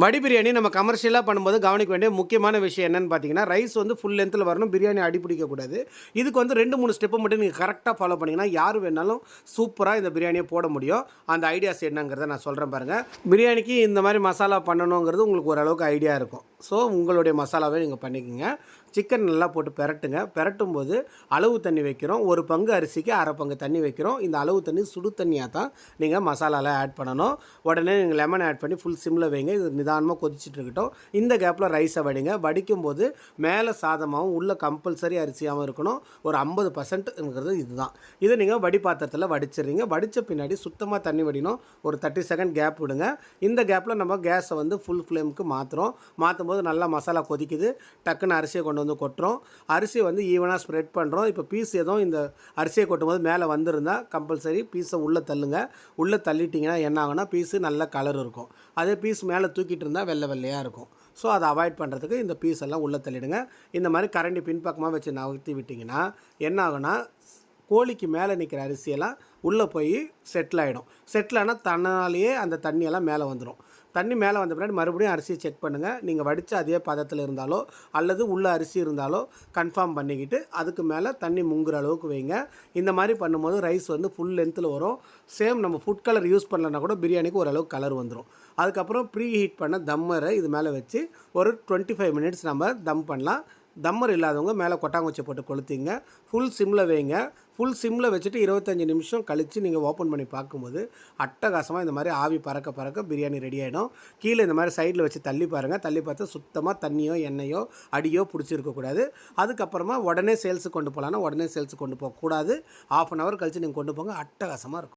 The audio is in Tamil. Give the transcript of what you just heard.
மடி பிரியாணி நம்ம கமர்ஷியலாக பண்ணும்போது கவனிக்க வேண்டிய முக்கியமான விஷயம் என்னென்னு பார்த்தீங்கன்னா ரைஸ் வந்து ஃபுல் லென்த்தில் வரணும் பிரியாணி அடி பிடிக்கக்கூடாது இதுக்கு வந்து ரெண்டு மூணு ஸ்டெப்பை மட்டும் நீங்கள் கரெக்டாக ஃபாலோ பண்ணிங்கன்னா யார் வேணாலும் சூப்பராக இந்த பிரியாணியை போட முடியும். அந்த ஐடியாஸ் என்னங்கிறத நான் சொல்கிறேன் பாருங்கள் பிரியாணிக்கு இந்த மாதிரி மசாலா பண்ணணுங்கிறது உங்களுக்கு ஓரளவுக்கு ஐடியா இருக்கும். ஸோ உங்களுடைய மசாலாவே நீங்கள் பண்ணிக்கோங்க. சிக்கன் நல்லா போட்டு பெரட்டுங்க. பெரட்டும் போது அளவு தண்ணி வைக்கிறோம். ஒரு பங்கு அரிசிக்கு அரை பங்கு தண்ணி வைக்கிறோம். இந்த அளவு தண்ணி சுடு தண்ணியாக தான் நீங்கள் மசாலாவில் ஆட் பண்ணணும். உடனே நீங்கள் லெமன் ஆட் பண்ணி ஃபுல் சிம்மில் வைங்க. இது நிதானமாக கொதிச்சுட்டு இருக்கட்டும். இந்த கேப்பில் ரைஸை வடிங்க. வடிக்கும் போது மேலே சாதமாகவும் உள்ள கம்பல்சரி அரிசியாகவும் இருக்கணும். ஒரு ஐம்பது பர்சன்ட்ங்கிறது இதுதான். இதை நீங்கள் வடி பாத்திரத்தில் வடிச்சிடுறீங்க. வடித்த பின்னாடி சுத்தமாக தண்ணி வடினோம் ஒரு தேர்ட்டி செகண்ட் கேப் விடுங்க. இந்த கேப்பில் நம்ம கேஸை வந்து ஃபுல் ஃப்ளேமுக்கு மாற்றுறோம் மாற்றும் போது நல்லா மசாலா கொதிக்குது டக்குன்னு அரிசியை கொண்டு வந்து கொட்டுறோம். அரிசியை வந்து ஈவனாக ஸ்ப்ரெட் பண்ணுறோம் இப்போ பீஸ் எதுவும் இந்த அரிசியை கொட்டும் போது மேலே வந்திருந்தா கம்பல்சரி பீஸை உள்ளே தள்ளுங்க. உள்ளே தள்ளிட்டிங்கன்னா என்ன ஆகும்னா பீஸு நல்ல கலர் இருக்கும். அதே பீஸ் மேலே தூக்கிட்டு இருந்தால் வெள்ளை வெள்ளையாக இருக்கும். ஸோ அதை அவாய்ட் பண்ணுறதுக்கு இந்த பீஸ் எல்லாம் உள்ளே தள்ளிடுங்க. இந்த மாதிரி கரண்டி பின்பக்கமாக வச்சு நகர்த்தி விட்டிங்கன்னா என்ன ஆகுனா கோழிக்கு மேலே நிற்கிற அரிசியெல்லாம் உள்ளே போய் செட்டில் ஆகிடும் செட்டில் ஆனால் தன்னாலேயே அந்த தண்ணியெல்லாம் மேலே வந்துடும் தண்ணி மேலே வந்த பின்னாடி மறுபடியும் அரிசியை செக் பண்ணுங்கள் நீங்கள் வடித்த அதே பதத்தில் இருந்தாலோ அல்லது உள்ள அரிசி இருந்தாலோ கன்ஃபார்ம் பண்ணிக்கிட்டு அதுக்கு மேலே தண்ணி முங்குற அளவுக்கு வைங்க. இந்த மாதிரி பண்ணும்போது ரைஸ் வந்து ஃபுல் லென்த்தில் வரும். சேம் நம்ம ஃபுட் கலர் யூஸ் பண்ணலன்னா கூட பிரியாணிக்கு ஓரளவுக்கு கலர் வந்துடும் அதுக்கப்புறம் ப்ரீ ஹீட் பண்ண தம்மரை இது மேலே வச்சு ஒரு டுவெண்ட்டி ஃபைவ் மினிட்ஸ் நம்ம தம் பண்ணலாம். தம்மர் இல்லாதவங்க மேலே கொட்டாங்குச்சி போட்டு கொளுத்திங்க. ஃபுல் சிம்மில் வைங்க. ஃபுல் சிம்மில் வச்சுட்டு இருபத்தஞ்சி நிமிஷம் கழித்து நீங்கள் ஓப்பன் பண்ணி பார்க்கும்போது அட்டகாசமாக இந்த மாதிரி ஆவி பறக்க பறக்க பிரியாணி ரெடி ஆகிடும் கீழே இந்த மாதிரி சைடில் வச்சு தள்ளி பாருங்கள் தள்ளி பார்த்தா சுத்தமாக தண்ணியோ எண்ணெயோ அடியோ பிடிச்சிருக்கக்கூடாது அதுக்கப்புறமா உடனே சேல்ஸுக்கு கொண்டு போகலான்னா உடனே சேல்ஸுக்கு கொண்டு போகக்கூடாது. ஆஃப் அன் ஹவர் கழித்து நீங்கள் கொண்டு போங்க. அட்டகாசமாக இருக்கும்.